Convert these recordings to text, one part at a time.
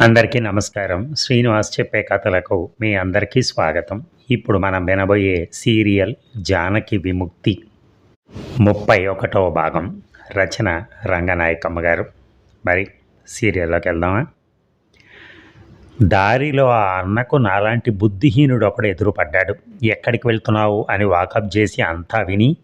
అందరికీ నమస్కారం. శ్రీనివాస్ చెప్పే కథలకు మీ అందరికీ స్వాగతం. ఇప్పుడు మనం వినబోయే సీరియల్ జానకి విముక్తి. ముప్పై ఒకటవ భాగం. రచన రంగనాయకమ్మ గారు. మరి సీరియల్లోకి వెళ్దామా? దారిలో ఆ అన్నకు నాలాంటి బుద్ధిహీనుడు ఒకడు ఎదురుపడ్డాడు. ఎక్కడికి వెళ్తున్నావు అని వాకప్ చేసి అంతా విని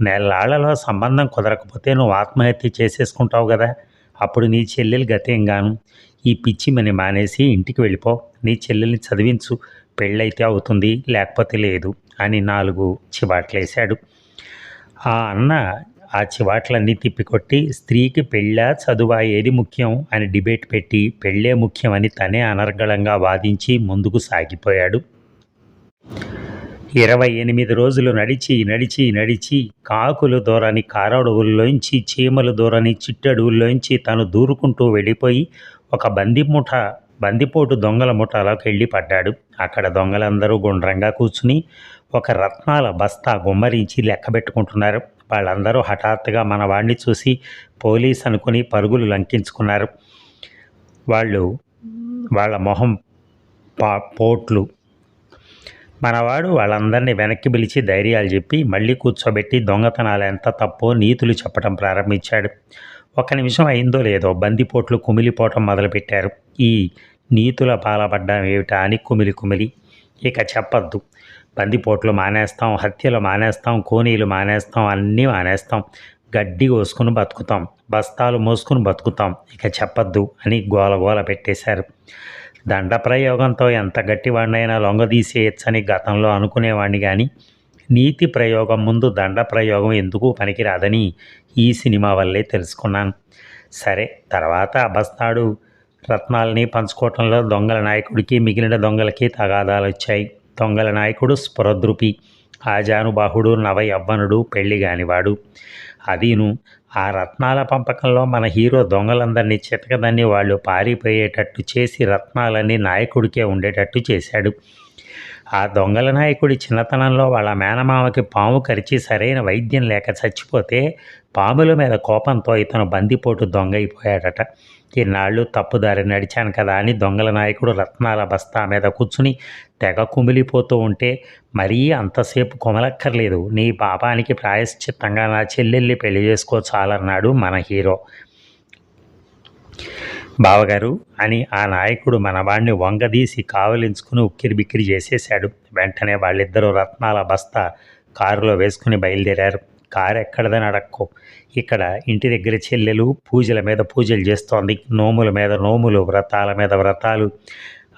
నెలాళ్ళలో సంబంధం కుదరకపోతే నువ్వు ఆత్మహత్య చేసేసుకుంటావు కదా. అప్పుడు నీ చెల్లెలు గతేం గాను ఈ పిచ్చి మని మానేసి ఇంటికి వెళ్ళిపో. నీ చెల్లెల్ని చదివించు. పెళ్ళైతే అవుతుంది లేకపోతే లేదు అని నాలుగు చివాట్లేశాడు. ఆ అన్న ఆ చివాట్లన్నీ తిప్పికొట్టి స్త్రీకి పెళ్ళా చదువా ఏది ముఖ్యం? అని డిబేట్ పెట్టి పెళ్ళే ముఖ్యమని తనే అనర్గళంగా వాదించి ముందుకు సాగిపోయాడు. ఇరవై ఎనిమిది రోజులు నడిచి నడిచి నడిచి కాకులు దూరని కారడవుల్లోంచి చీమలు దూరని చిట్టడవుల్లోంచి తను దూరుకుంటూ వెళ్ళిపోయి ఒక బందిముఠ బందిపోటు దొంగల ముఠాలోకి వెళ్ళి పడ్డాడు. అక్కడ దొంగలందరూ గుండ్రంగా కూర్చుని ఒక రత్నాల బస్తా గుమ్మరించి లెక్క పెట్టుకుంటున్నారు. వాళ్ళందరూ హఠాత్తుగా మన వాడిని చూసి పోలీస్ అనుకుని పరుగులు లంకించుకున్నారు. వాళ్ళు వాళ్ళ మొహం పా పోట్లు. మనవాడు వాళ్ళందరినీ వెనక్కి పిలిచి ధైర్యాలు చెప్పి మళ్ళీ కూర్చోబెట్టి దొంగతనాలు ఎంత తప్పో నీతులు చెప్పడం ప్రారంభించాడు. ఒక నిమిషం అయిందో లేదో బందిపోట్లు కుమిలిపోవటం మొదలుపెట్టారు. ఈ నీతుల పాలపడ్డం ఏమిటా అని కుమిలి కుమిలి. ఇక చెప్పద్దు. బందిపోట్లు మానేస్తాం హత్యలు మానేస్తాం కోనీలు మానేస్తాం అన్నీ మానేస్తాం. గడ్డి కోసుకుని బతుకుతాం బస్తాలు మోసుకుని బతుకుతాం. ఇక చెప్పద్దు అని గోల గోల పెట్టేశారు. దండ ప్రయోగంతో ఎంత గట్టివాడినైనా లొంగదీసేయచ్చని గతంలో అనుకునేవాడిని కానీ నీతి ప్రయోగం ముందు దండ ప్రయోగం ఎందుకు పనికిరాదని ఈ సినిమా వల్లే తెలుసుకున్నాను. సరే తర్వాత అబస్తాడు రత్నాలని పంచుకోవటంలో దొంగల నాయకుడికి మిగిలిన దొంగలకి తగాదాలు వచ్చాయి. దొంగల నాయకుడు స్పృద్రుపి ఆజానుబాహుడు నవ యవ్వనుడు పెళ్ళి కానివాడు. అదీను ఆ రత్నాల పంపకంలో మన హీరో దొంగలందరినీ చితకదని వాళ్ళు పారిపోయేటట్టు చేసి రత్నాలన్నీ నాయకుడికే ఉండేటట్టు చేశాడు. ఆ దొంగల నాయకుడి చిన్నతనంలో వాళ్ళ మేనమామకి పాము కరిచి సరైన వైద్యం లేక చచ్చిపోతే పాముల మీద కోపంతో ఇతను బందిపోటు దొంగ అయిపోయాడట ఇన్నాళ్ళు తప్పుదారి నడిచాను కదా అని దొంగల నాయకుడు రత్నాల బస్తా మీద కూర్చుని తెగ కుమిలిపోతూ ఉంటే మరీ అంతసేపు కొమలక్కర్లేదు. నీ పాపానికి ప్రాయశ్చిత్తంగా నా చెల్లెల్ని పెళ్ళి చేసుకో చాలన్నాడు మన హీరో. బావగారు అని ఆ నాయకుడు మనవాణ్ణి వంగదీసి కావలించుకుని ఉక్కిరి బిక్కిరి చేసేశాడు. వెంటనే వాళ్ళిద్దరూ రత్నాల బస్తా కారులో వేసుకుని బయలుదేరారు. కారు ఎక్కడదని అడక్కో. ఇక్కడ ఇంటి దగ్గర చెల్లెలు పూజల మీద పూజలు చేస్తోంది. నోముల మీద నోములు వ్రతాల మీద వ్రతాలు.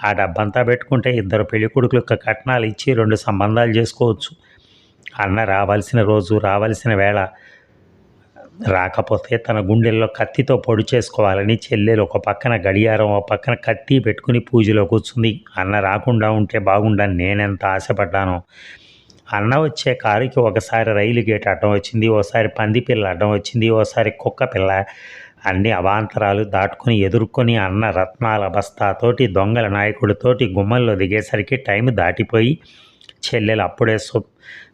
ఆ డబ్బంతా పెట్టుకుంటే ఇద్దరు పెళ్ళి ఒక కట్నాలు ఇచ్చి రెండు సంబంధాలు చేసుకోవచ్చు. అన్న రావాల్సిన రోజు రావాల్సిన వేళ రాకపోతే తన గుండెల్లో కత్తితో పొడి చేసుకోవాలని చెల్లెలు ఒక పక్కన గడియారం ఒక పక్కన కత్తి పెట్టుకుని పూజలో కూర్చుంది. అన్న రాకుండా ఉంటే బాగుండని నేనెంత ఆశపడ్డానో. అన్న వచ్చే కారుకి ఒకసారి రైలు గేట్ అడ్డం వచ్చింది ఓసారి పంది పిల్ల అడ్డం వచ్చింది ఓసారి కుక్క పిల్ల. అన్ని అవాంతరాలు దాటుకుని ఎదుర్కొని అన్న రత్నాల బస్తాతోటి దొంగల నాయకుడితోటి గుమ్మల్లో దిగేసరికి టైం దాటిపోయి చెల్లెలు అప్పుడే సు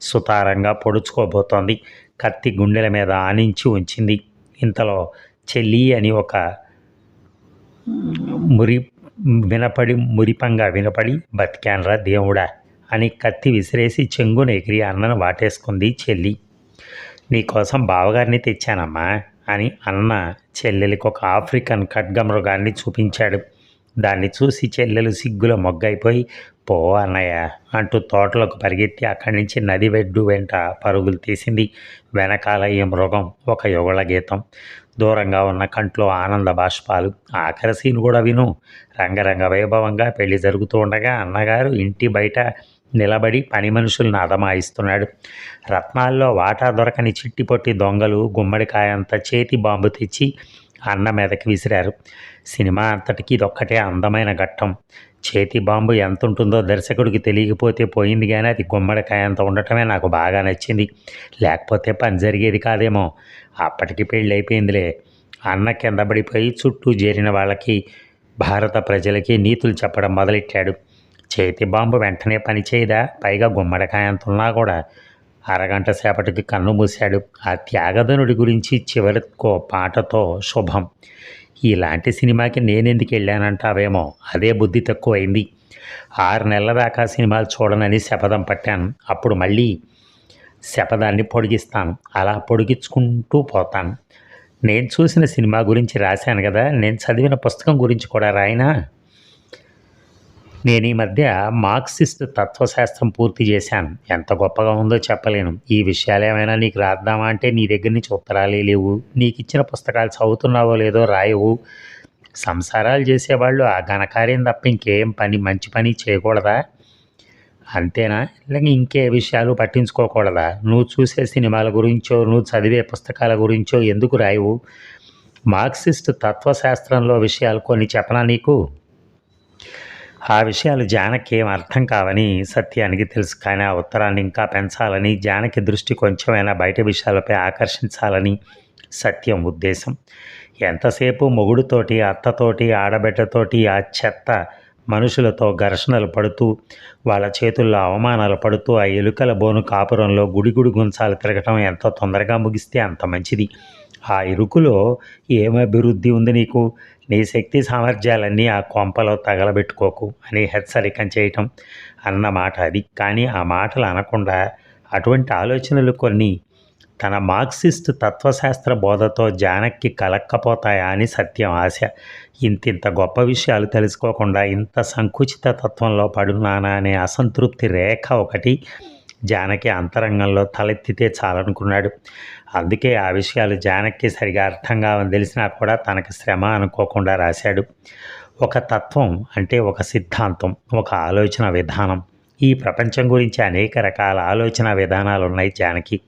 సుతారంగా పొడుచుకోబోతోంది. కత్తి గుండెల మీద ఆనించి ఉంచింది. ఇంతలో చెల్లి అని ఒక మురి వినపడి మురిపంగా వినపడి బతికాన్రా దేవుడా అని కత్తి విసిరేసి చెంగున ఎగిరి అన్నను వాటేసుకుంది చెల్లి. నీకోసం బావగారిని తెచ్చానమ్మా అని అన్న చెల్లెలికి ఒక ఆఫ్రికన్ ఖడ్గమృగాన్ని చూపించాడు. దాన్ని చూసి చెల్లెలు సిగ్గుల మొగ్గైపోయి పో అన్నయ్య అంటూ తోటలోకి పరిగెత్తి అక్కడి నుంచి నది వెడ్డు వెంట పరుగులు తీసింది వెనకాల ఈ మృగం ఒక యుగళ గీతం. దూరంగా ఉన్న కంట్లో ఆనంద బాష్పాలు. ఆఖరి సీన్ కూడా విను. రంగరంగ వైభవంగా పెళ్ళి జరుగుతూ ఉండగా అన్నగారు ఇంటి బయట నిలబడి పని మనుషులను అదమాయిస్తున్నాడు రత్నాల్లో వాటా దొరకని చిట్టిపొట్టి దొంగలు గుమ్మడికాయంత చేతి బాంబు తెచ్చి అన్న మీదకి విసిరారు. సినిమా అంతటికి ఇదొక్కటే అందమైన ఘట్టం. చేతి బాంబు ఎంత ఉంటుందో దర్శకుడికి తెలియకపోతే పోయింది కానీ అది గుమ్మడికాయ అంత ఉండటమే నాకు బాగా నచ్చింది. లేకపోతే పని జరిగేది కాదేమో. అప్పటికి పెళ్ళి అయిపోయిందిలే అన్న కింద పడిపోయి చుట్టూ చేరిన వాళ్ళకి భారత ప్రజలకి నీతులు చెప్పడం మొదలెట్టాడు. చేతి బాంబు వెంటనే పనిచేయదా పైగా గుమ్మడికాయ అంత ఉన్నా కూడా. అరగంట సేపటికి కన్ను మూశాడు. ఆ త్యాగధనుడి గురించి చివరికో పాటతో శుభం. ఇలాంటి సినిమాకి నేనెందుకు వెళ్ళానంటావేమో? అదే బుద్ధి తక్కువైంది. ఆరు నెలల దాకా సినిమాలు చూడనని శపథం పట్టాను. అప్పుడు మళ్ళీ శపథాన్ని పొడిగిస్తాను. అలా పొడిగించుకుంటూ పోతాను. నేను చూసిన సినిమా గురించి రాశాను కదా? నేను చదివిన పుస్తకం గురించి కూడా రాయినా? నేను ఈ మధ్య మార్క్సిస్ట్ తత్వశాస్త్రం పూర్తి చేశాను. ఎంత గొప్పగా ఉందో చెప్పలేను. ఈ విషయాలు ఏమైనా నీకు రాద్దామా అంటే నీ దగ్గర నుంచి ఉత్తరాలే లేవు. నీకు ఇచ్చిన పుస్తకాలు చదువుతున్నావో లేదో రాయవు. సంసారాలు చేసేవాళ్ళు ఆ ఘనకార్యం తప్ప ఇంకేం పని మంచి పని చేయకూడదా? అంతేనా? లేక ఇంకే విషయాలు పట్టించుకోకూడదా? నువ్వు చూసే సినిమాల గురించో నువ్వు చదివే పుస్తకాల గురించో ఎందుకు రాయవు? మార్క్సిస్ట్ తత్వశాస్త్రంలో విషయాలు కొన్ని చెప్పనా నీకు? ఆ విషయాలు జానకి ఏం అర్థం కావని సత్యానికి తెలుసు. కానీ ఆ ఉత్తరాన్ని ఇంకా పెంచాలని జానకి దృష్టి కొంచెమైనా బయట విషయాలపై ఆకర్షించాలని సత్యం ఉద్దేశం. ఎంతసేపు మొగుడుతోటి అత్తతోటి ఆడబిడ్డతోటి ఆ చెత్త మనుషులతో ఘర్షణలు పడుతూ వాళ్ళ చేతుల్లో అవమానాలు పడుతూ ఆ ఎలుకల బోను కాపురంలో గుడిగుడి గుంచాలు తిరగటం ఎంత తొందరగా ముగిస్తే అంత మంచిది. ఆ ఇరుకులో ఏం అభివృద్ధి ఉంది నీకు? నీ శక్తి సామర్థ్యాలన్నీ ఆ కొంపలో తగలబెట్టుకోకు అని హెచ్చరికం చేయటం అన్న మాట అది. కానీ ఆ మాటలు అనకుండా అటువంటి ఆలోచనలు కొన్ని తన మార్క్సిస్ట్ తత్వశాస్త్ర బోధతో జానక్కి కలక్కపోతాయా అని సత్యం ఆశ. ఇంతింత గొప్ప విషయాలు తెలుసుకోకుండా ఇంత సంకుచిత తత్వంలో పడున్నానా అనే అసంతృప్తి రేఖ ఒకటి జానకి అంతరంగంలో తలెత్తితే చాలనుకున్నాడు. అందుకే ఆ విషయాలు జానక్కి సరిగా అర్థం కావని తెలిసినా కూడా తనకు శ్రమ అనుకోకుండా రాశాడు. ఒక తత్వం అంటే ఒక సిద్ధాంతం ఒక ఆలోచన విధానం. ఈ ప్రపంచం గురించి అనేక రకాల ఆలోచన విధానాలు ఉన్నాయి జానకి.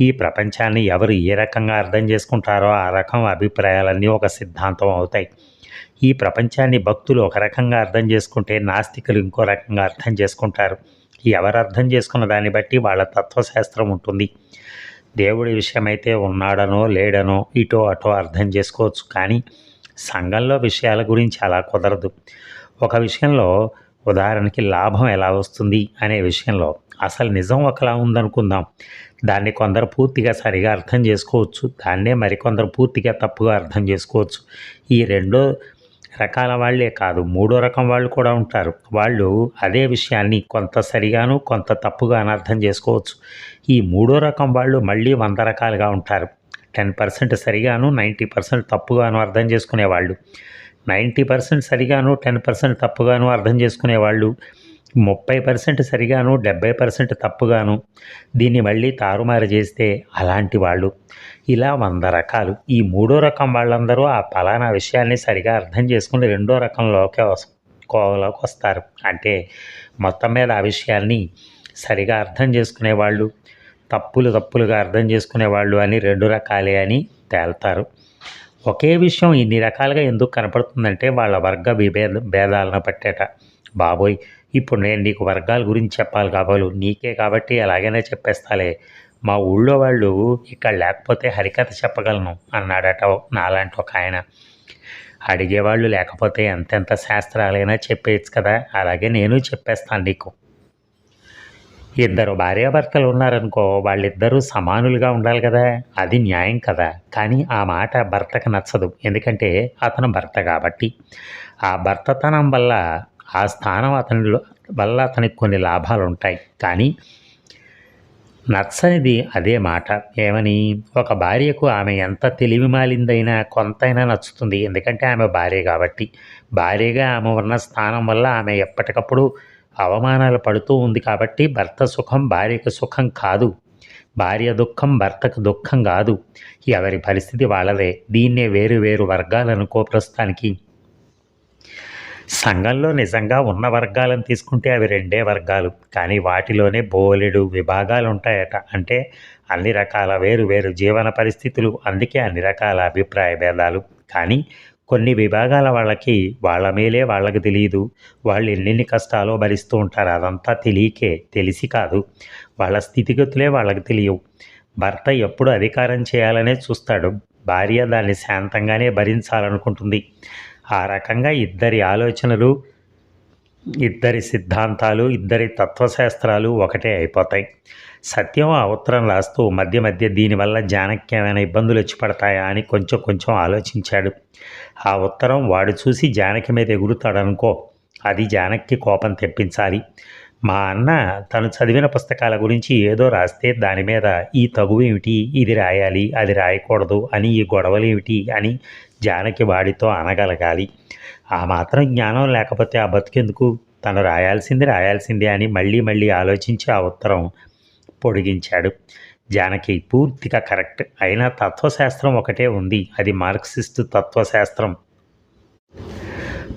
ఈ ప్రపంచాన్ని ఎవరు ఏ రకంగా అర్థం చేసుకుంటారో ఆ రకం అభిప్రాయాలన్నీ ఒక సిద్ధాంతం అవుతాయి. ఈ ప్రపంచాన్ని భక్తులు ఒక రకంగా అర్థం చేసుకుంటే నాస్తికులు ఇంకో రకంగా అర్థం చేసుకుంటారు. ఎవరు అర్థం చేసుకున్న దాన్ని బట్టి వాళ్ళ తత్వశాస్త్రం ఉంటుంది. దేవుడి విషయమైతే ఉన్నాడనో లేడనో ఇటో అటో అర్థం చేసుకోవచ్చు కానీ సంఘంలో విషయాల గురించి అలా కుదరదు. ఒక విషయంలో ఉదాహరణకి లాభం ఎలా వస్తుంది అనే విషయంలో అసలు నిజం ఒకలా ఉందనుకుందాం. దాన్ని కొందరు పూర్తిగా సరిగా అర్థం చేసుకోవచ్చు దాన్నే మరికొందరు పూర్తిగా తప్పుగా అర్థం చేసుకోవచ్చు. ఈ రెండో రకాల వాళ్ళే కాదు మూడో రకం వాళ్ళు కూడా ఉంటారు. వాళ్ళు అదే విషయాన్ని కొంత సరిగాను కొంత తప్పుగాను అర్థం చేసుకోవచ్చు. ఈ మూడో రకం వాళ్ళు మళ్ళీ వంద రకాలుగా ఉంటారు. టెన్ పర్సెంట్ సరిగాను నైంటీ పర్సెంట్ తప్పుగాను అర్థం చేసుకునేవాళ్ళు. నైంటీ పర్సెంట్ సరిగాను టెన్ పర్సెంట్ తప్పుగాను అర్థం చేసుకునేవాళ్ళు. ముప్పై పర్సెంట్ సరిగాను డెబ్బై పర్సెంట్ తప్పుగాను. దీన్ని మళ్ళీ తారుమారు చేస్తే అలాంటి వాళ్ళు. ఇలా వంద రకాలు. ఈ మూడో రకం వాళ్ళందరూ ఆ పలానా విషయాన్ని సరిగా అర్థం చేసుకుని రెండో రకంలోకి కోవలోకి వస్తారు. అంటే మొత్తం మీద ఆ విషయాన్ని సరిగా అర్థం చేసుకునేవాళ్ళు తప్పులు తప్పులుగా అర్థం చేసుకునేవాళ్ళు అని రెండు రకాలే అని తేల్తారు. ఒకే విషయం ఇన్ని రకాలుగా ఎందుకు కనపడుతుందంటే వాళ్ళ వర్గ విభేద భేదాలను పట్టేట. బాబోయ్ ఇప్పుడు నేను నీకు వర్గాల గురించి చెప్పాలి కాబోలు నీకే కాబట్టి ఎలాగైనా చెప్పేస్తాలే. మా ఊళ్ళో వాళ్ళు ఇక్కడ లేకపోతే హరికథ చెప్పగలను అన్నాడట నాలాంటి ఒక ఆయన. అడిగేవాళ్ళు లేకపోతే ఎంతెంత శాస్త్రాలైనా చెప్పేయచ్చు కదా అలాగే నేను చెప్పేస్తాను నీకు. ఇద్దరు భార్యాభర్తలు ఉన్నారనుకో వాళ్ళిద్దరూ సమానులుగా ఉండాలి కదా అది న్యాయం కదా. కానీ ఆ మాట భర్తకు నచ్చదు ఎందుకంటే అతను భర్త కాబట్టి. ఆ భర్తతనం వల్ల ఆ స్థానం అతనిలో వల్ల అతనికి కొన్ని లాభాలు ఉంటాయి కానీ నచ్చనిది అదే మాట. ఏమని? ఒక భార్యకు ఆమె ఎంత తెలివి మాలిందైనా కొంతైనా నచ్చుతుంది. ఎందుకంటే ఆమె భార్య కాబట్టి. భార్యగా ఆమె ఉన్న స్థానం వల్ల ఆమె ఎప్పటికప్పుడు అవమానాలు పడుతూ ఉంది కాబట్టి భర్త సుఖం భార్యకు సుఖం కాదు. భార్య దుఃఖం భర్తకు దుఃఖం కాదు. ఎవరి పరిస్థితి వాళ్ళదే. దీన్నే వేరు వేరు వర్గాలు అనుకో ప్రస్తుతానికి. సంఘంలో నిజంగా ఉన్న వర్గాలను తీసుకుంటే అవి రెండే వర్గాలు. కానీ వాటిలోనే బోలెడు విభాగాలు ఉంటాయట అంటే అన్ని రకాల వేరు వేరు జీవన పరిస్థితులు. అందుకే అన్ని రకాల అభిప్రాయ భేదాలు. కానీ కొన్ని విభాగాల వాళ్ళకి వాళ్ళ మేలే వాళ్ళకి తెలియదు వాళ్ళు ఎన్నెన్ని కష్టాలు భరిస్తూ ఉంటారు అదంతా తెలియకే తెలిసి కాదు. వాళ్ళ స్థితిగతులే వాళ్ళకి తెలియవు. భర్త ఎప్పుడు అధికారం చేయాలనే చూస్తాడు. భార్య దాన్ని శాంతంగానే భరించాలనుకుంటుంది. ఆ రకంగా ఇద్దరి ఆలోచనలు ఇద్దరి సిద్ధాంతాలు ఇద్దరి తత్వశాస్త్రాలు ఒకటే అయిపోతాయి. సత్యం ఆ ఉత్తరం రాస్తూ మధ్య మధ్య దీనివల్ల జానకి ఏమైనా ఇబ్బందులు వచ్చి పడతాయా అని కొంచెం కొంచెం ఆలోచించాడు. ఆ ఉత్తరం వాడు చూసి జానకి మీద ఎగురుతాడనుకో అది జానక్కి కోపం తెప్పించాలి. మా అన్న తను చదివిన పుస్తకాల గురించి ఏదో రాస్తే దాని మీద ఈ తగువేమిటి ఇది రాయాలి అది రాయకూడదు అని ఈ గొడవలు ఏమిటి? అని జానకి వాడితో అనగలగాలి. ఆ మాత్రం జ్ఞానం లేకపోతే ఆ బతికెందుకు? తను రాయాల్సింది రాయాల్సిందే అని మళ్ళీ మళ్ళీ ఆలోచించి ఆ ఉత్తరం పొడిగించాడు. జానకి పూర్తిగా కరెక్ట్. అయినా తత్వశాస్త్రం ఒకటే ఉంది. అది మార్క్సిస్ట్ తత్వశాస్త్రం.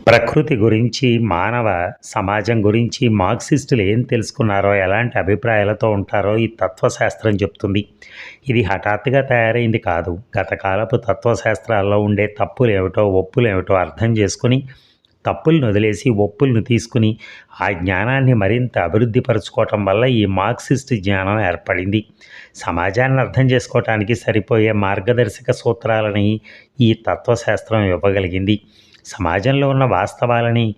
ప్రకృతి గురించి మానవ సమాజం గురించి మార్క్సిస్టులు ఏం తెలుసుకున్నారో ఎలాంటి అభిప్రాయాలతో ఉంటారో ఈ తత్వశాస్త్రం చెప్తుంది. ఇది హఠాత్తుగా తయారైంది కాదు. గతకాలపు తత్వశాస్త్రాల్లో ఉండే తప్పులు ఏమిటో ఒప్పులు ఏమిటో అర్థం చేసుకుని తప్పులను వదిలేసి ఒప్పులను తీసుకుని ఆ జ్ఞానాన్ని మరింత అభివృద్ధి పరుచుకోవటం వల్ల ఈ మార్క్సిస్ట్ జ్ఞానం ఏర్పడింది. సమాజాన్ని అర్థం చేసుకోవటానికి సరిపోయే మార్గదర్శక సూత్రాలని ఈ తత్వశాస్త్రం ఇవ్వగలిగింది. సమాజంలో ఉన్న వాస్తవాలని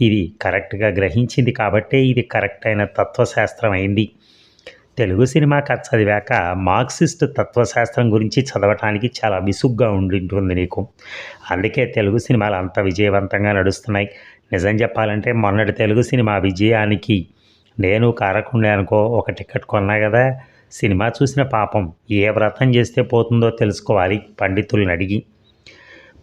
ఇది కరెక్ట్గా గ్రహించింది కాబట్టే ఇది కరెక్ట్ అయిన తత్వశాస్త్రం అయింది తెలుగు సినిమా కథ చదివాక మార్క్సిస్ట్ తత్వశాస్త్రం గురించి చదవటానికి చాలా విసుగ్గా ఉండింటుంది నీకు. అందుకే తెలుగు సినిమాలు అంత విజయవంతంగా నడుస్తున్నాయి. నిజం చెప్పాలంటే మొన్నటి తెలుగు సినిమా విజయానికి నేను కారకుండే అనుకో ఒక టికెట్ కొన్నా కదా. సినిమా చూసిన పాపం ఏ వ్రతం చేస్తే పోతుందో తెలుసుకోవాలి. పండితుల్ని అడిగి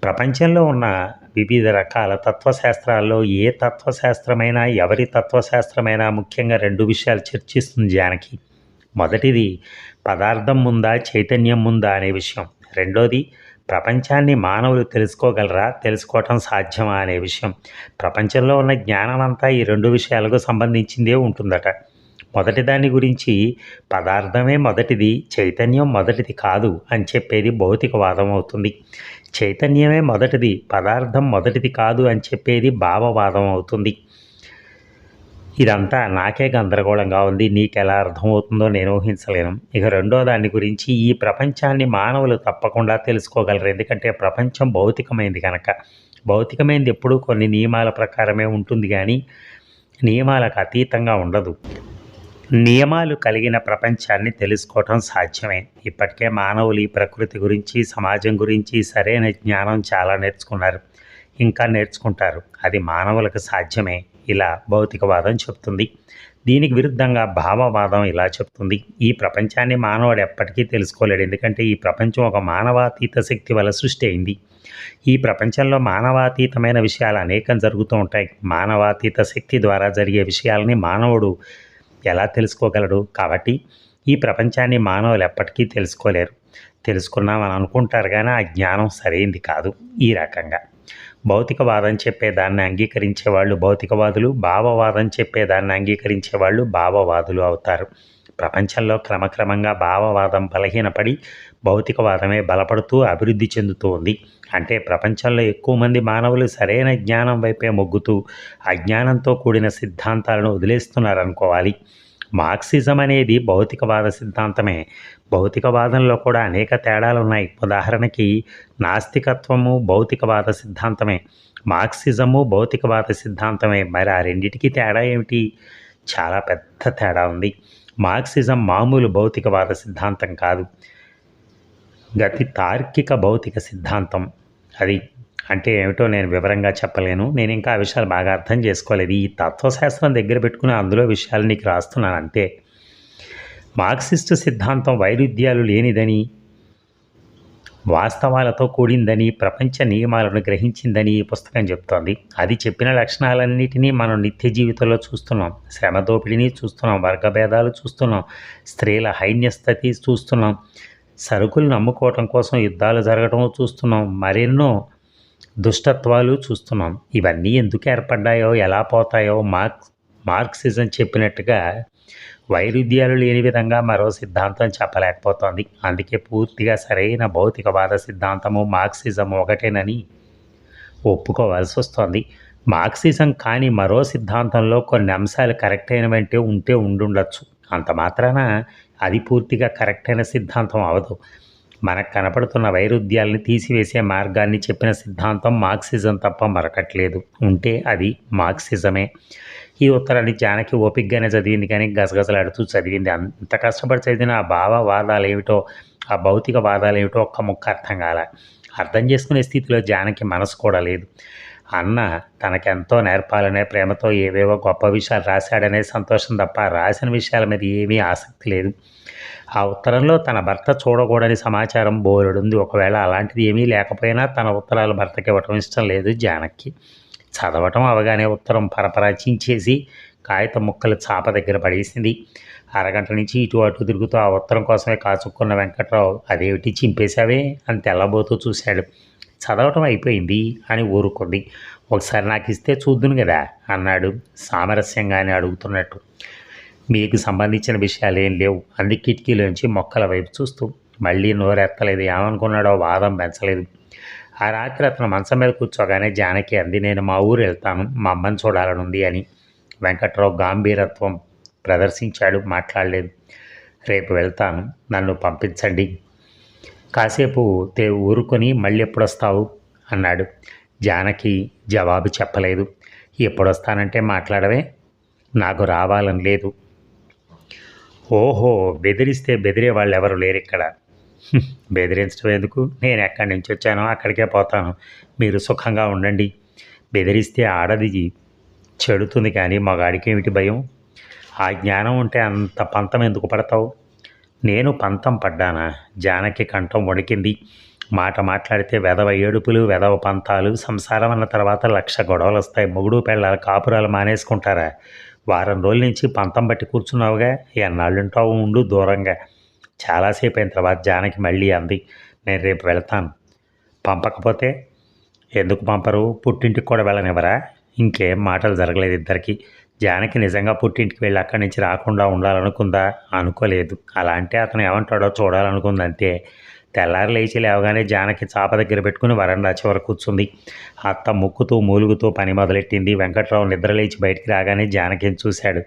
ప్రపంచంలో ఉన్న వివిధ రకాల తత్వశాస్త్రాల్లో ఏ తత్వశాస్త్రమైనా ఎవరి తత్వశాస్త్రమైనా ముఖ్యంగా రెండు విషయాలు చర్చిస్తుంది జానకి. మొదటిది పదార్థం ముందా చైతన్యం ముందా అనే విషయం. రెండోది ప్రపంచాన్ని మానవులు తెలుసుకోగలరా తెలుసుకోవటం సాధ్యమా అనే విషయం. ప్రపంచంలో ఉన్న జ్ఞానం అంతా ఈ రెండు విషయాలకు సంబంధించిందే ఉంటుందట. మొదటి దాని గురించి పదార్థమే మొదటిది చైతన్యం మొదటిది కాదు అని చెప్పేది భౌతికవాదం అవుతుంది. చైతన్యమే మొదటిది పదార్థం మొదటిది కాదు అని చెప్పేది భావవాదం అవుతుంది. ఇదంతా నాకే గందరగోళంగా ఉంది నీకెలా అర్థమవుతుందో నేను ఊహించలేను. ఇక రెండో దాని గురించి ఈ ప్రపంచాన్ని మానవులు తప్పకుండా తెలుసుకోగలరు ఎందుకంటే ప్రపంచం భౌతికమైంది కనుక భౌతికమైనది ఎప్పుడూ కొన్ని నియమాల ప్రకారమే ఉంటుంది కానీ నియమాలకు అతీతంగా ఉండదు. నియమాలు కలిగిన ప్రపంచాన్ని తెలుసుకోవటం సాధ్యమే. ఇప్పటికే మానవులు ఈ ప్రకృతి గురించి సమాజం గురించి సరైన జ్ఞానం చాలా నేర్చుకున్నారు. ఇంకా నేర్చుకుంటారు. అది మానవులకు సాధ్యమే. ఇలా భౌతికవాదం చెప్తుంది. దీనికి విరుద్ధంగా భావవాదం ఇలా చెప్తుంది. ఈ ప్రపంచాన్ని మానవుడు ఎప్పటికీ తెలుసుకోలేడు. ఎందుకంటే ఈ ప్రపంచం ఒక మానవాతీత శక్తి వల్ల సృష్టి అయింది. ఈ ప్రపంచంలో మానవాతీతమైన విషయాలు అనేకం జరుగుతూ ఉంటాయి. మానవాతీత శక్తి ద్వారా జరిగే విషయాలని మానవుడు ఎలా తెలుసుకోగలడు? కాబట్టి ఈ ప్రపంచాన్ని మానవులు ఎప్పటికీ తెలుసుకోలేరు. తెలుసుకున్నామని అనుకుంటారు కానీ ఆ జ్ఞానం సరైంది కాదు ఈ రకంగా. భౌతికవాదం చెప్పేదాన్ని అంగీకరించే వాళ్ళు భౌతికవాదులు భావవాదం చెప్పేదాన్ని అంగీకరించే వాళ్ళు భావవాదులు అవుతారు. ప్రపంచంలో క్రమక్రమంగా భావవాదం బలహీనపడి భౌతికవాదమే బలపడుతూ అభివృద్ధి చెందుతూ ఉంది. అంటే ప్రపంచంలో ఎక్కువ మంది మానవులు సరైన జ్ఞానం వైపే మొగ్గుతూ అజ్ఞానంతో కూడిన సిద్ధాంతాలను వదిలేస్తున్నారనుకోవాలి. మార్క్సిజం అనేది భౌతికవాద సిద్ధాంతమే. భౌతికవాదంలో కూడా అనేక తేడాలు ఉన్నాయి ఉదాహరణకి నాస్తికత్వము భౌతికవాద సిద్ధాంతమే. మార్క్సిజము భౌతికవాద సిద్ధాంతమే. మరి ఆ రెండిటికి తేడా ఏమిటి? చాలా పెద్ద తేడా ఉంది. మార్క్సిజం మామూలు భౌతికవాద సిద్ధాంతం కాదు. గతి తార్కిక భౌతిక సిద్ధాంతం. అది అంటే ఏమిటో నేను వివరంగా చెప్పలేను. నేను ఇంకా ఆ విషయాలు బాగా అర్థం చేసుకోలేదు. ఈ తత్వశాస్త్రం దగ్గర పెట్టుకుని అందులో విషయాలు నీకు రాస్తున్నాను అంతే. మార్క్సిస్ట్ సిద్ధాంతం వైరుధ్యాలు లేనిదని వాస్తవాలతో కూడిందని ప్రపంచ నియమాలను గ్రహించిందని ఈ పుస్తకం చెప్తోంది. అది చెప్పిన లక్షణాలన్నిటినీ మనం నిత్య జీవితంలో చూస్తున్నాం. శ్రమ దోపిడీని చూస్తున్నాం. వర్గభేదాలు చూస్తున్నాం. స్త్రీల హైన్యస్థితి చూస్తున్నాం. సరుకులను అమ్ముకోవటం కోసం యుద్ధాలు జరగటం చూస్తున్నాం. మరెన్నో దుష్టత్వాలు చూస్తున్నాం. ఇవన్నీ ఎందుకు ఏర్పడ్డాయో ఎలా పోతాయో మార్క్స్ మార్క్సిజం చెప్పినట్టుగా వైరుధ్యాలు లేని విధంగా మరో సిద్ధాంతం చెప్పలేకపోతోంది. అందుకే పూర్తిగా సరైన భౌతికవాద సిద్ధాంతము మార్క్సిజం ఒకటేనని ఒప్పుకోవాల్సి వస్తోంది. మార్క్సిజం కానీ మరో సిద్ధాంతంలో కొన్ని అంశాలు కరెక్ట్ అయినవంటే ఉంటే ఉండుండొచ్చు. అంత మాత్రాన అది పూర్తిగా కరెక్ట్ అయిన సిద్ధాంతం అవదు. మనకు కనపడుతున్న వైరుధ్యాల్ని తీసివేసే మార్గాన్ని చెప్పిన సిద్ధాంతం మార్క్సిజం తప్ప మరకట్లేదు. ఉంటే అది మార్క్సిజమే. ఈ ఉత్తరాన్ని జానకి ఓపికగానే చదివింది కానీ గసగసలాడుతూ చదివింది. అంత కష్టపడి చదివిన ఆ భావవాదాలు ఏమిటో ఆ భౌతిక వాదాలు ఏమిటో ఒక్క ముక్క అర్థం కాల. అర్థం చేసుకునే స్థితిలో జానకి మనసు కూడా లేదు. అన్న తనకెంతో నేర్పాలనే ప్రేమతో ఏవేవో గొప్ప విషయాలు రాశాడనే సంతోషం తప్ప రాసిన విషయాల మీద ఏమీ ఆసక్తి లేదు. ఆ ఉత్తరంలో తన భర్త చూడకూడని సమాచారం బోలెడుంది. ఒకవేళ అలాంటిది ఏమీ లేకపోయినా తన ఉత్తరాలు భర్తకి ఇవ్వటం ఇష్టం లేదు జానక్కి చదవటం అవగానే ఉత్తరం పరపరాచించేసి కాగితం ముక్కలు చాప దగ్గర పడేసింది. అరగంట నుంచి ఇటు అటు తిరుగుతూ ఆ ఉత్తరం కోసమే కాచుకున్న వెంకట్రావు అదేమిటి చింపేశావే? అని తెల్లబోతూ చూశాడు. చదవటం అయిపోయింది అని ఊరుకుంది. ఒకసారి నాకు ఇస్తే చూద్దును కదా అన్నాడు సామరస్యంగానే అడుగుతున్నట్టు. మీకు సంబంధించిన విషయాలు ఏం లేవు. అంది కిటికీలోంచి మొక్కల వైపు చూస్తూ. మళ్ళీ నోరెత్తలేదు. ఏమనుకున్నాడో వాదం పెంచలేదు. ఆ రాత్రి అతను మంచం మీద కూర్చోగానే జానకి అంది నేను మా ఊరు వెళ్తాను మా అమ్మని చూడాలనుంది అని. వెంకట్రావు గాంభీరత్వం ప్రదర్శించాడు మాట్లాడలేదు. రేపు వెళ్తాను నన్ను పంపించండి. కాసేపు తే ఊరుకొని మళ్ళీ ఎప్పుడొస్తావు? అన్నాడు. జానకి జవాబు చెప్పలేదు. ఎప్పుడొస్తానంటే మాట్లాడవే? నాకు రావాలని లేదు. ఓహో బెదిరిస్తే బెదిరే వాళ్ళు ఎవరు లేరు ఇక్కడ బెదిరించడం ఎందుకు? నేను ఎక్కడి నుంచి వచ్చానో అక్కడికే పోతాను. మీరు సుఖంగా ఉండండి. బెదిరిస్తే ఆడది చెడుతుంది కానీ మగాడికి ఏమిటి భయం? ఆ జ్ఞానం ఉంటే అంత పంతం ఎందుకు పడతావు? నేను పంతం పడ్డానా? జానకి కంఠం వణికింది. మాట మాట్లాడితే వెధవ ఏడుపులు వెధవ పంతాలు సంసారం అన్న తర్వాత లక్ష గొడవలు వస్తాయి మొగుడు పెళ్ళాలు కాపురాలు మానేసుకుంటారా? వారం రోజుల నుంచి పంతం బట్టి కూర్చున్నావుగా? ఎన్నాళ్ళుంటావు ఉండు దూరంగా. చాలాసేపు అయిన తర్వాత జానకి మళ్ళీ అంది. నేను రేపు వెళ్తాను. పంపకపోతే? ఎందుకు పంపరు? పుట్టింటికి కూడా వెళ్ళనివ్వరా? ఇంకేం మాటలు జరగలేదు ఇద్దరికి. జానకి నిజంగా పుట్టింటికి వెళ్ళి అక్కడి నుంచి రాకుండా ఉండాలనుకుందా? అనుకోలేదు. అలా అంటే అతను ఏమంటాడో చూడాలనుకుంది అంతే తెల్లారి లేచి లేవగానే జానకి చాప దగ్గర పెట్టుకుని వరండా చివర కూర్చుంది. అత్త ముక్కుతూ మూలుగుతూ పని మొదలెట్టింది. వెంకట్రావు నిద్ర లేచి బయటికి రాగానే జానకిని చూశాడు.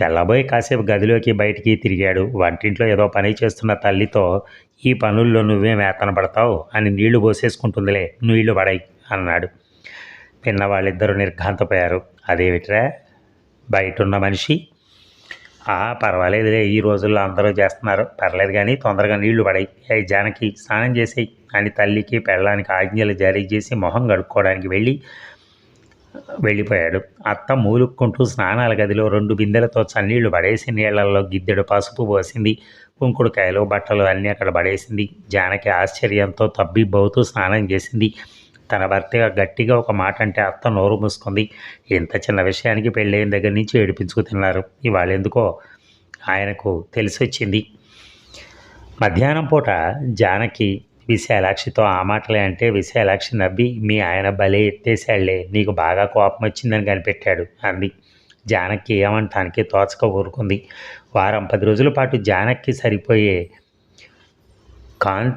తెల్లబోయి కాసేపు గదిలోకి బయటికి తిరిగాడు. వంటింట్లో ఏదో పని చేస్తున్న తల్లితో ఈ పనుల్లో నువ్వేం వేతన పడతావు అని నీళ్ళు పోసేసుకుంటుందిలే నీళ్ళు పడాయి అన్నాడు. పిన్న వాళ్ళిద్దరూ నిర్ఘాంతపోయారు. అదేమిట్రా? బయట ఉన్న మనిషి పర్వాలేదులే ఈ రోజుల్లో అందరూ చేస్తున్నారు. పర్లేదు కానీ తొందరగా నీళ్ళు పడాయి. ఏ జానకి స్నానం చేసేయి. అని తల్లికి పెళ్ళానికి ఆజ్ఞలు జారీ చేసి మొహం కడుక్కోవడానికి వెళ్ళి వెళ్ళిపోయాడు. అత్త మూలుక్కుంటూ స్నానాల గదిలో రెండు బిందెలతో చన్నీళ్ళు పడేసి నీళ్ళలో గిద్దెడు పసుపు పోసింది. కుంకుడుకాయలు బట్టలు అన్నీ అక్కడ పడేసింది. జానకి ఆశ్చర్యంతో తబ్బిబ్బవుతూ స్నానం చేసింది. తన భర్త గట్టిగా ఒక మాట అంటే అత్త నోరు మూసుకుంది. ఇంత చిన్న విషయానికి పెళ్ళైన దగ్గర నుంచి ఏడిపించుకు తిన్నారు. ఇవాళ ఎందుకో ఆయనకు తెలిసి వచ్చింది. మధ్యాహ్నం పూట జానకి విశాలాక్షితో ఆ మాటలే అంటే విశాలాక్షి నవ్వి మీ ఆయన భలే ఎత్తేసాళ్ళే నీకు బాగా కోపం వచ్చిందని కనిపెట్టాడు అంది. జానకి ఏమంటానికి తోచక ఊరుకుంది. వారం పది రోజుల పాటు జానక్కి సరిపోయే కాన్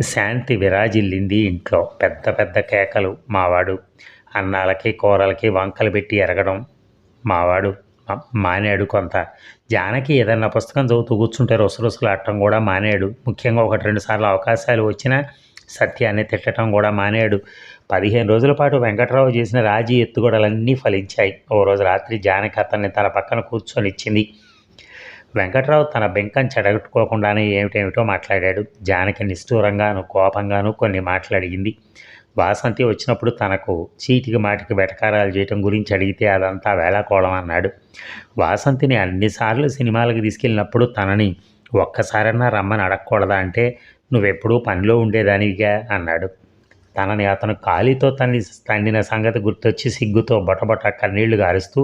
శాంతి విరాజిల్లింది ఇంట్లో. పెద్ద పెద్ద కేకలు. మావాడు అన్నాలకి కూరలకి వంకలు పెట్టి ఎరగడం. మావాడు మానేడు కొంత. జానకి ఏదన్నా పుస్తకం చదువుతూ కూర్చుంటే రొసరొసలు కూడా మానేడు. ముఖ్యంగా ఒకటి రెండు సార్లు అవకాశాలు వచ్చినా సత్యాన్ని తిట్టడం కూడా మానేడు. పదిహేను రోజుల పాటు వెంకట్రావు చేసిన రాజీ ఎత్తుగడలన్నీ ఫలించాయి. ఓ రోజు రాత్రి జానకి అతన్ని తన పక్కన కూర్చొని ఇచ్చింది వెంకట్రావు తన బెంకం చెడగొట్టుకోకుండానే ఏమిటేమిటో మాట్లాడాడు. జానకి నిష్ఠూరంగాను కోపంగాను కొన్ని మాట్లాడింది వాసంతి వచ్చినప్పుడు తనకు చీటికి మాటికి వెటకారాలు చేయటం గురించి అడిగితే అదంతా వేళాకోళం అన్నాడు. వాసంతిని అన్నిసార్లు సినిమాలకు తీసుకెళ్ళినప్పుడు తనని ఒక్కసారన్నా రమ్మని అడగకూడదా అంటే నువ్వెప్పుడూ పనిలో ఉండేదానివిగా అన్నాడు. తనని అతను కాలితో తన్ని తండిన సంగతి గుర్తొచ్చి సిగ్గుతో బొటబొట కన్నీళ్ళు గారుస్తూ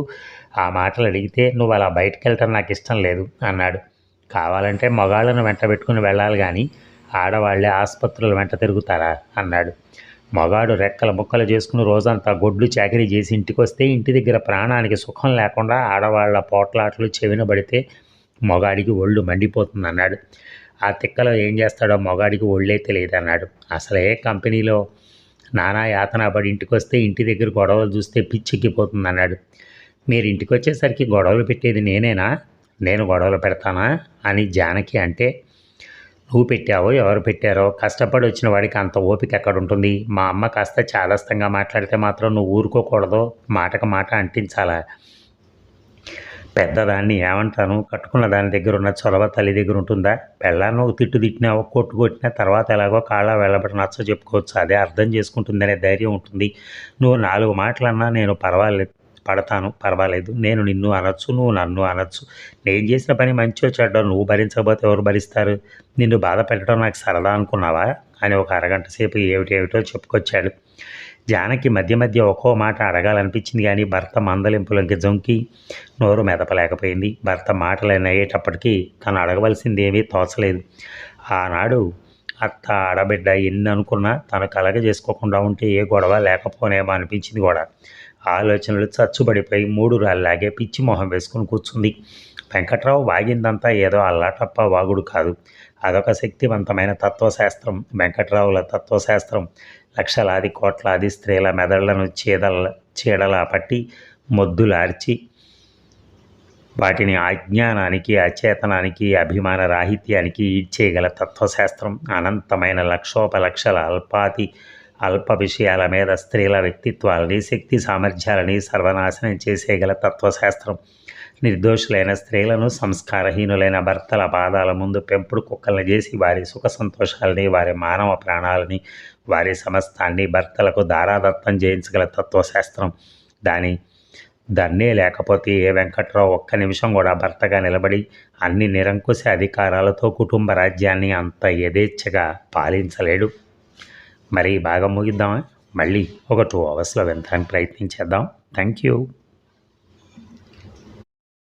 ఆ మాటలు అడిగితే నువ్వు అలా బయటకు వెళ్ళటం నాకు ఇష్టం లేదు అన్నాడు. కావాలంటే మగాళ్ళను వెంట పెట్టుకుని వెళ్ళాలి కానీ ఆడవాళ్ళే ఆసుపత్రుల వెంట తిరుగుతారా? అన్నాడు. మగాడు రెక్కల ముక్కలు చేసుకుని రోజంతా గొడ్లు చాకరీ చేసి ఇంటికి వస్తే ఇంటి దగ్గర ప్రాణానికి సుఖం లేకుండా ఆడవాళ్ళ పోట్లాట్లు చెవినబడితే మగాడికి మొగాడికి ఒళ్ళు మండిపోతుంది అన్నాడు ఆ తిక్కలో ఏం చేస్తాడో మొగాడికి ఒళ్ళే తెలియదు అన్నాడు అసలే కంపెనీలో నానా యాతన పడి ఇంటికి వస్తే ఇంటి దగ్గర గొడవలు చూస్తే పిచ్చెక్కిపోతుంది అన్నాడు మీరు ఇంటికి వచ్చేసరికి గొడవలు పెట్టేది నేనేనా? నేను గొడవలు పెడతానా? అని జానకి అంటే నువ్వు పెట్టావో ఎవరు పెట్టారో? కష్టపడి వచ్చిన వాడికి అంత ఓపిక ఎక్కడ ఉంటుంది మా అమ్మ కాస్త చాదస్తంగా మాట్లాడితే మాత్రం నువ్వు ఊరుకోకూడదు. మాటకు మాట అంటించాలా? పెద్దదాన్ని ఏమంటాను? కట్టుకున్న దాని దగ్గర ఉన్న చొరవ తల్లి దగ్గర ఉంటుందా పెళ్ళాన్ని ఒక తిట్టు తిట్టినా ఒక కొట్టు కొట్టినా తర్వాత ఎలాగో కాళ్ళ వెళ్ళబడి నచ్చ చెప్పుకోవచ్చు. అదే అర్థం చేసుకుంటుందనే ధైర్యం ఉంటుంది. నువ్వు నాలుగు మాటలన్నా నేను పర్వాలేదు. పడతాను పర్వాలేదు. నేను నిన్ను అనొచ్చు నువ్వు నన్ను అనొచ్చు. నేను చేసిన పని మంచి వచ్చాడో నువ్వు భరించకపోతే ఎవరు భరిస్తారు? నిన్ను బాధ పెట్టడం నాకు సరదా అనుకున్నావా? అని ఒక అరగంట సేపు ఏమిటేమిటో చెప్పుకొచ్చాడు. జానకి మధ్య మధ్య ఒక్కో మాట అడగాలనిపించింది కానీ భర్త మందలింపులకి జొంకి నోరు మెదపలేకపోయింది. భర్త మాటలు అయ్యేటప్పటికీ తను అడగవలసింది ఏమీ తోచలేదు. ఆనాడు అత్త ఆడబిడ్డ ఎన్ని అనుకున్నా తను కలగ చేసుకోకుండా ఉంటే ఏ గొడవ లేకపోనేమో అనిపించింది కూడా. ఆలోచనలు చచ్చుబడిపోయి మూడు రాళ్ళలాగే పిచ్చి మొహం వేసుకుని కూర్చుంది. వెంకట్రావు వాగిందంతా ఏదో అల్లాటప్ప వాగుడు కాదు. అదొక శక్తివంతమైన తత్వశాస్త్రం. వెంకట్రావుల తత్వశాస్త్రం లక్షలాది కోట్లాది స్త్రీల మెదళ్ళను చీదల చీడలా పట్టి మొద్దులార్చి వాటిని అజ్ఞానానికి అచేతనానికి అభిమాన రాహిత్యానికి ఈడ్చేయగల తత్వశాస్త్రం. అనంతమైన లక్షోపలక్షల అల్పాతి అల్ప విషయాల మీద స్త్రీల వ్యక్తిత్వాలని శక్తి సామర్థ్యాలని సర్వనాశనం చేసేగల తత్వశాస్త్రం. నిర్దోషులైన స్త్రీలను సంస్కారహీనులైన భర్తల పాదాల ముందు పెంపుడు కుక్కలను చేసి వారి సుఖ సంతోషాలని వారి మానవ ప్రాణాలని వారి సమస్తాన్ని భర్తలకు దారాదత్తం చేయించగల తత్వశాస్త్రం. దాని దన్నే లేకపోతే ఏ వెంకట్రావు ఒక్క నిమిషం కూడా భర్తగా నిలబడి అన్ని నిరంకుశ అధికారాలతో కుటుంబ రాజ్యాన్ని అంత యథేచ్ఛగా పాలించలేడు. మరి బాగా ముగిద్దామా మళ్ళీ ఒక టూ అవర్స్లో వెళ్తానికి ప్రయత్నించేద్దాం. Thank you